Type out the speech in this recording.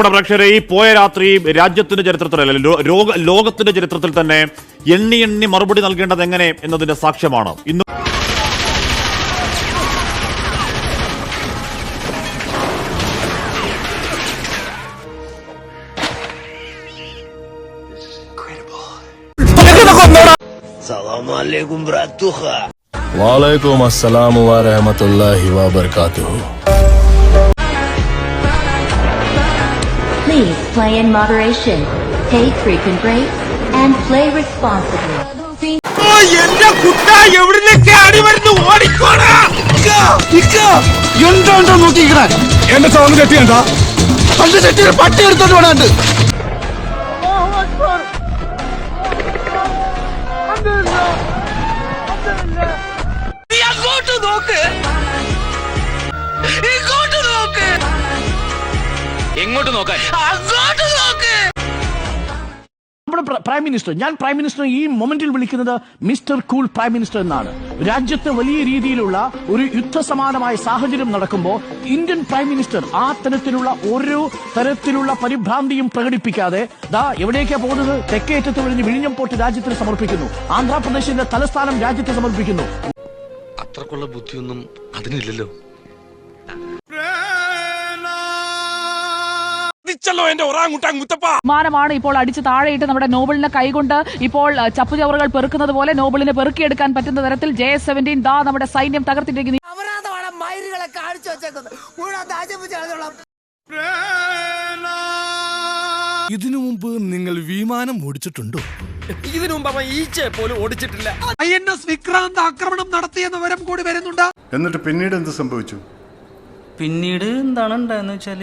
നമ്മുടെ പ്രേക്ഷകരെ ഈ പോയ രാത്രി രാജ്യത്തിന്റെ ചരിത്രത്തിൽ ലോകത്തിന്റെ ചരിത്രത്തിൽ തന്നെ എണ്ണി എണ്ണി മറുപടി നൽകേണ്ടത് എങ്ങനെ എന്നതിന്റെ സാക്ഷ്യമാണ്. ഇന്ന് വാലൈക്കും അസ്സലാം വാരഹമത്തുല്ലാഹി വാബർക്കാത്തുഹു. Please play in moderation, take frequent breaks, and play responsibly. എന്റെ കുട്ട എവിടുന്നൊക്കെ അടി വരുന്നു? ഓടിക്കോടാ! എന്താ നോക്കിക്കണേ എന്റെ സൗണ്ട് തെറ്റിയണ്ട പണ്ട് തെറ്റിയ പട്ടി എടുത്തോണ്ട് വേണാണ്ട് നീ അങ്ങോട്ട് നോക്ക്. എങ്ങോട്ട് നോക്കാൻ? അങ്ങോട്ട് നോക്ക്. നമ്മുടെ പ്രൈം മിനിസ്റ്റർ ഞാൻ പ്രൈം മിനിസ്റ്റർ ഈ മൊമെന്റിൽ വിളിക്കുന്നത് മിസ്റ്റർ കൂൾ പ്രൈം മിനിസ്റ്റർ എന്നാണ്. രാജ്യത്ത് വലിയ രീതിയിലുള്ള ഒരു യുദ്ധസമാനമായ സാഹചര്യം നടക്കുമ്പോൾ ഇന്ത്യൻ പ്രൈം മിനിസ്റ്റർ ആ തരത്തിലുള്ള ഓരോ തരത്തിലുള്ള പരിഭ്രാന്തിയും പ്രകടിപ്പിക്കാതെ ദാ എവിടേക്കാ പോകുന്നത്? തെക്കേറ്റത്ത് കഴിഞ്ഞ് വിഴിഞ്ഞം പോട്ട് രാജ്യത്തിന് സമർപ്പിക്കുന്നു. ആന്ധ്രാപ്രദേശിന്റെ തലസ്ഥാനം രാജ്യത്തിന് സമർപ്പിക്കുന്നു. അത്രക്കുള്ള ബുദ്ധിയൊന്നും അതിനില്ലല്ലോ. തിച്ചല്ലോ എന്റെ ഒറാങ്ങുട്ടാൻ മുത്തപ്പ. മാനമാണ് ഇപ്പോൾ അടിച്ച് താഴെയിട്ട് നമ്മുടെ നോബിളിനെ കൈകൊണ്ട് ഇപ്പോൾ ചപ്പുചവറുകൾ പെറുക്കുന്നത് പോലെ നോബിളിനെ പെറുക്കിയെടുക്കാൻ പറ്റുന്ന തരത്തിൽ ജെ എസ് സെവന്റീൻ ദാ നമ്മുടെ സൈന്യം തകർത്തിട്ടിരിക്കുന്നു. അപരാധമാണ് മയിലുകളെ കാണിച്ചു വെച്ചേക്കുന്നത്. മുഴുവൻ നശിപ്പിച്ചോളാം ഇതിനു മുമ്പ് നിങ്ങൾ വിമാനം ഓടിച്ചിട്ടുണ്ടോ? ഇതിനു മുമ്പ് അവൻ ഈച്ചയെ പോലും ഓടിച്ചിട്ടില്ല. ഐ എൻ എസ് വിക്രാന്ത് ആക്രമണം നടത്തിയെന്ന വരം കൂടി വരുന്നുണ്ട്. എന്നിട്ട് പിന്നീട് എന്ത് സംഭവിച്ചു? പിന്നീട് എന്താണ് ഉണ്ടായെന്ന് വെച്ചാൽ